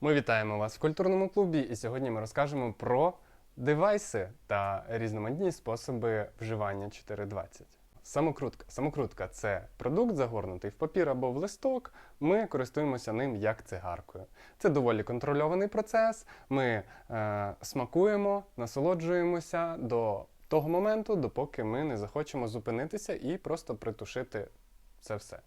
Ми вітаємо вас в культурному клубі, і сьогодні ми розкажемо про девайси та різноманітні способи вживання 420. Самокрутка. Самокрутка це продукт, загорнутий в папір або в листок. Ми користуємося ним як цигаркою. Це доволі контрольований процес. Ми е, смакуємо, насолоджуємося до того моменту, допоки ми не захочемо зупинитися і просто притушити це все.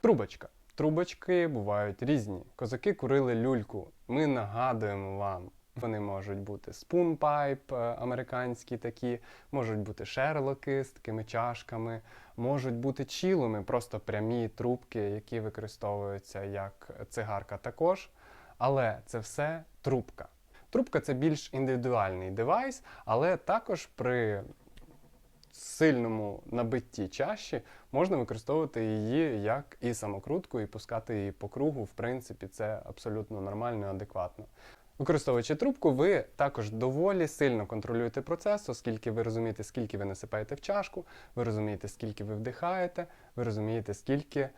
Трубочка. Трубочки бувають різні. Козаки курили люльку. Ми нагадуємо вам. Вони можуть бути спунпайп, американські такі, можуть бути шерлоки з такими чашками, можуть бути чілами, просто прямі трубки, які використовуються як цигарка також. Але це все трубка. Трубка це більш індивідуальний девайс, але також при сильному набитті чаші можна використовувати її як і самокрутку, і пускати її по кругу. В принципі, це абсолютно нормально і адекватно. Використовуючи трубку, ви також доволі сильно контролюєте процес, оскільки ви розумієте, скільки ви насипаєте в чашку, ви розумієте, скільки ви вдихаєте, ви розумієте, скільки е,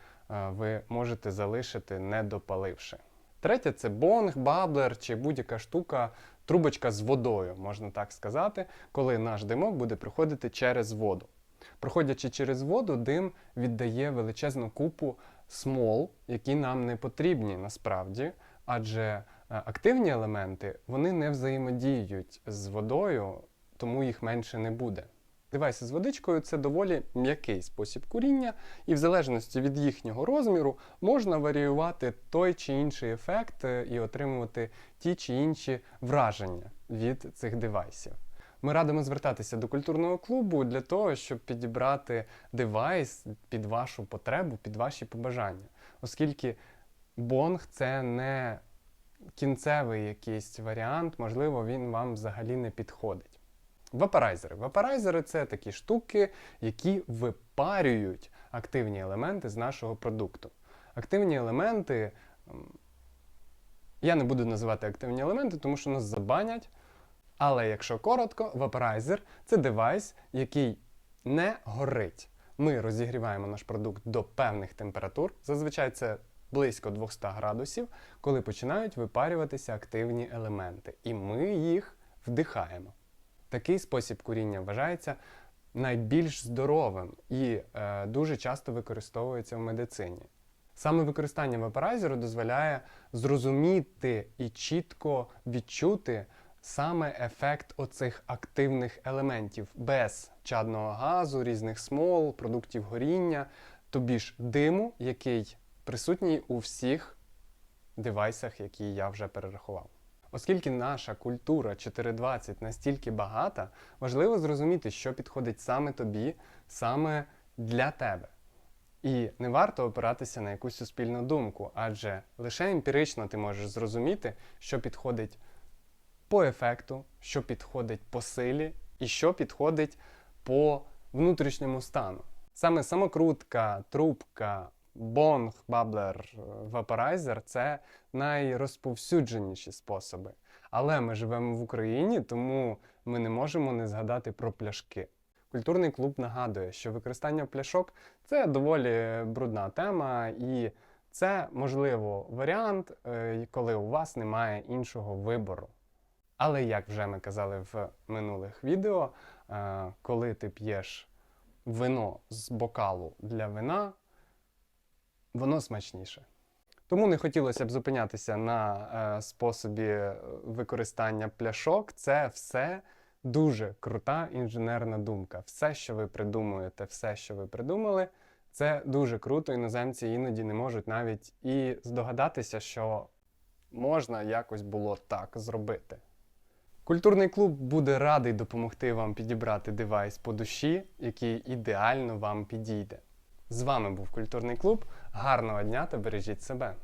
ви можете залишити, не допаливши. Третє це бонг, баблер чи будь-яка штука, трубочка з водою, можна так сказати, коли наш димок буде проходити через воду. Проходячи через воду, дим віддає величезну купу смол, які нам не потрібні насправді, адже е, активні елементи вони не взаємодіють з водою, тому їх менше не буде. Девайси з водичкою це доволі м'який спосіб куріння, і в залежності від їхнього розміру можна варіювати той чи інший ефект е, і отримувати ті чи інші враження від цих девайсів. Ми радимо звертатися до культурного клубу для того, щоб підібрати девайс під вашу потребу, під ваші побажання, оскільки бонг це не кінцевий якийсь варіант, можливо, він вам взагалі не підходить. Вапорайзери. Вапорайзери це такі штуки, які випарюють активні елементи з нашого продукту. Активні елементи. Я не буду називати активні елементи, тому що нас забанять. Але якщо коротко, вапорайзер це девайс, який не горить. Ми розігріваємо наш продукт до певних температур. Зазвичай це близько 200 градусів, коли починають випарюватися активні елементи. І ми їх вдихаємо. Такий спосіб куріння вважається найбільш здоровим і е, дуже часто використовується в медицині. Саме використання вапорайзеру дозволяє зрозуміти і чітко відчути саме ефект оцих активних елементів без чадного газу, різних смол, продуктів горіння, тобі ж диму, який присутній у всіх девайсах, які я вже перерахував. Оскільки наша культура 420 настільки багата, важливо зрозуміти, що підходить саме тобі, саме для тебе. І не варто опиратися на якусь суспільну думку, адже лише емпірично ти можеш зрозуміти, що підходить по ефекту, що підходить по силі і що підходить по внутрішньому стану. Саме самокрутка, трубка, бонг, баблер, е, вапорайзер це найрозповсюдженіші способи. Але ми живемо в Україні, тому ми не можемо не згадати про пляшки. Культурний клуб нагадує, що використання пляшок це доволі брудна тема, і це, можливо, варіант, е, коли у вас немає іншого вибору. Але як вже ми казали в минулих відео, е, коли ти п'єш вино з бокалу для вина, воно смачніше. Тому не хотілося б зупинятися на е, способі використання пляшок. Це все дуже крута інженерна думка. Все, що ви придумуєте, все, що ви придумали, це дуже круто. Іноземці іноді не можуть навіть і здогадатися, що можна якось було так зробити. Культурний клуб буде радий допомогти вам підібрати девайс по душі, який ідеально вам підійде. З вами був культурний клуб. Гарного дня та бережіть себе!